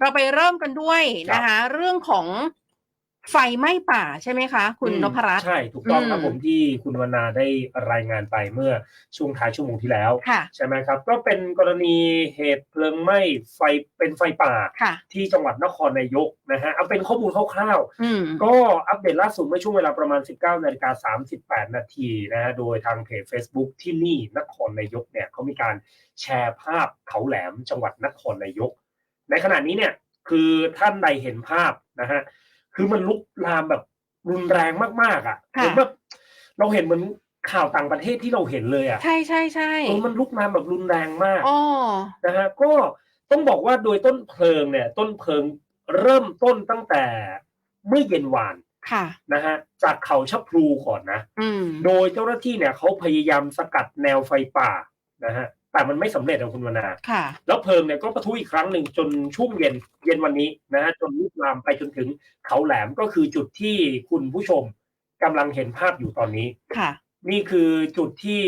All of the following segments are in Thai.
เราไปเริ่มกันด้วยครับนะคะ เรื่องของไฟไหม้ป่าใช่ไหมคะ คุณอืมนพรัตน์ใช่ถูกต้องครับอืมผมที่คุณวรรณาได้รายงานไปเมื่อช่วงท้ายชั่วโมงที่แล้วค่ะใช่ไหมครับ ก็เป็นกรณีเหตุเพลิงไหม้ไฟเป็นไฟป่าค่ะที่จังหวัดนครนายกนะฮะเอาเป็นข้อมูลคร่าวๆอืมก็อัปเดตล่าสุดเมื่อช่วงเวลาประมาณ 19นาฬิกา38 นาทีนะฮะโดยทางเพจ Facebook ที่นี่นครนายกเนี่ยเขามีการแชร์ภาพเขาแหลมจังหวัดนครนายก ในขณะนี้เนี่ย คือท่านใดเห็นภาพนะฮะคือมันลุกลามแบบรุนแรงมากๆอะค่ะเหมือนแบบเราเห็นเหมือนข่าวต่างประเทศที่เราเห็นเลยอะใช่ใช่ใช่เออมันลุกลามแบบรุนแรงมากอ๋อนะฮะก็ต้องบอกว่าโดยต้นเพลิงเนี่ย ต้นเพลิงเริ่มต้นตั้งแต่เมื่อเย็นวานค่ะนะฮะจากเขาชะพลูก่อนนะอืมโดยเจ้าหน้าที่เนี่ยเขาพยายามสกัดแนวไฟป่านะฮะ แต่มันไม่สำเร็จนะคุณวนาค่ะ แล้วเพลิงเนี่ยก็ปะทุอีกครั้งหนึ่งจนช่วงเย็นเย็นวันนี้นะฮะจนลุกลามไปจนถึงเขาแหลมก็คือจุดที่คุณผู้ชมกำลังเห็นภาพอยู่ตอนนี้ค่ะ นี่คือจุดที่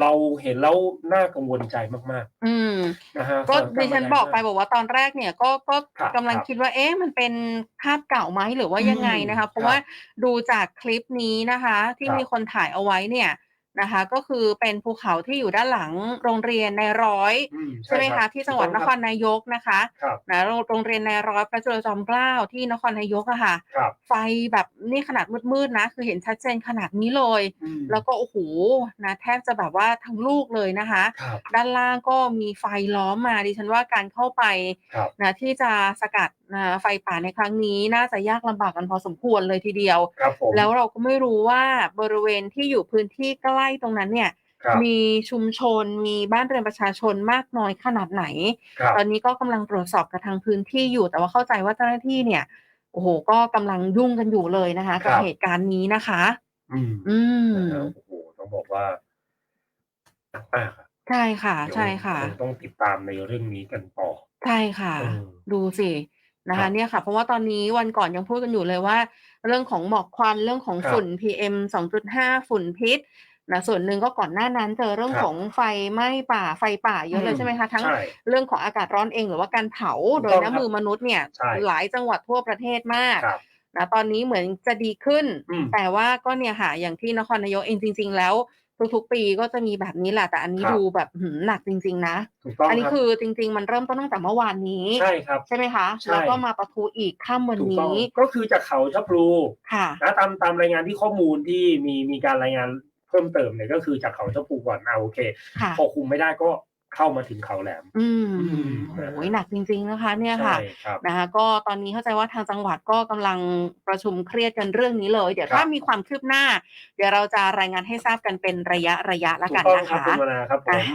เราเห็นแล้วน่ากังวลใจมากอืมๆนะฮะก็สถาดิารณ์ฉันมันบอกไปแรงมาบอกว่าตอนแรกเนี่ย ก็ก็ครับกำลังครับคิดว่า เอ๊ะมันเป็นภาพเก่าไหมหรือว่ายังไงนะคะอืมเพราะว่าดูจากคลิปนี้นะคะ ที่ครับมีคนถ่ายเอาไว้เนี่ย นะคะ ก็คือเป็นภูเขาที่อยู่ด้านหลังโรงเรียนในร้อยอืใช่ไหมรัคะบที่จังหวัดถูนกต้องครนายกนะคะครับนะโรงโรงเรียนในร้อยพระจุลจอมเกล้าที่นครนายกอะค่ะ ครับไฟแบบนี่ขนาดมืดๆนะ คือเห็นชัดเจนขนาดนี้เลย อืมแล้วก็โอ้โหนะแทบจะแบบว่าทั้งลูกเลยนะคะ ครับด้านล่างก็มีไฟล้อมมาดิฉันว่าการเข้าไปครับ นะที่จะสกัดนะไฟป่าในครั้งนี้น่าจะยากลำบากกันพอสมควรเลยทีเดียว ครับผมแล้วเราก็ไม่รู้ว่าบริเวณที่อยู่พื้นที่ใกล้ตรงนั้นเนี่ย ครับมีชุมชนมีบ้านเรือนประชาชนมากน้อยขนาดไหน ครับตอนนี้ก็กำลังตรวจสอบกับทางพื้นที่อยู่ แต่ว่าเข้าใจว่าเจ้าหน้าที่เนี่ยโอ้โหก็กำลังยุ่งกันอยู่เลยนะคะ กับครับเหตุการณ์นี้นะคะ อืมอืมนะฮะโอ้โหต้องบอกว่าหนักมากอะใช่ค่ะ เดี๋ยวใช่ค่ะ คงต้องติดตามในเรื่องนี้กันต่อใช่ค่ะ เออ ดูสิ นะครัคะบ เนี่ยค่ะ เพราะว่าตอนนี้วันก่อนยังพูดกันอยู่เลยว่า เรื่องของหมอกควันเรื่องของครับฝุ่น PM 2.5 ฝุ่นพิษนะส่วนหนึ่งก็ก่อนหน้านั้นเจอเรื่องครับของไฟไหม้ป่าไฟป่าเยอะเลยใช่ไหมคะ ทั้งใช่ เรื่องของอากาศร้อนเองหรือว่าการเผาถูกโดยต้องน้ำมือมนุษย์เนี่ยใช่ หลายจังหวัดทั่วประเทศมากครับ นะตอนนี้เหมือนจะดีขึ้น อืม แต่ว่าก็เนี่ยค่ะอย่างที่นครนายกเองจริง ๆ แล้ว ทุกๆปีก็จะมีแบบนี้แหละแต่อันนี้ครับ ดูแบบหืมหนักจริง ๆ นะ ถูกต้องอันนี้รับ คือจริง ๆ มันเริ่มต้นตั้งแต่เมื่อวานนี้ ใช่ครับ ใช่ไหมคะใช่ แล้วก็มาประทุอีกค่ำวันถูกต้องนี้ก็คือจากเขาชะพลูค่ะ นะตามตามรายงานที่ข้อมูลที่มีมีการรายงานเพิ่มเติมเนี่ยก็คือจากเขาชะพลูก่อนเอาโอเค ค่ะ พอคุมไม่ได้ก็ เข้ามาถึงเขาแหลมอืมอืมโอ้ยหนักจริง ๆนะคะ เนี่ยค่ะใช่ครับนะคะก็ตอนนี้เข้าใจว่าทางจังหวัดก็กำลังประชุมเครียดกันเรื่องนี้เลย เดี๋ยวครับถ้ามีความคืบหน้า เดี๋ยวเราจะรายงานให้ทราบกันเป็นระยะระยะละถูกักนต้องนะครับคะคุณวนาครับผมอะ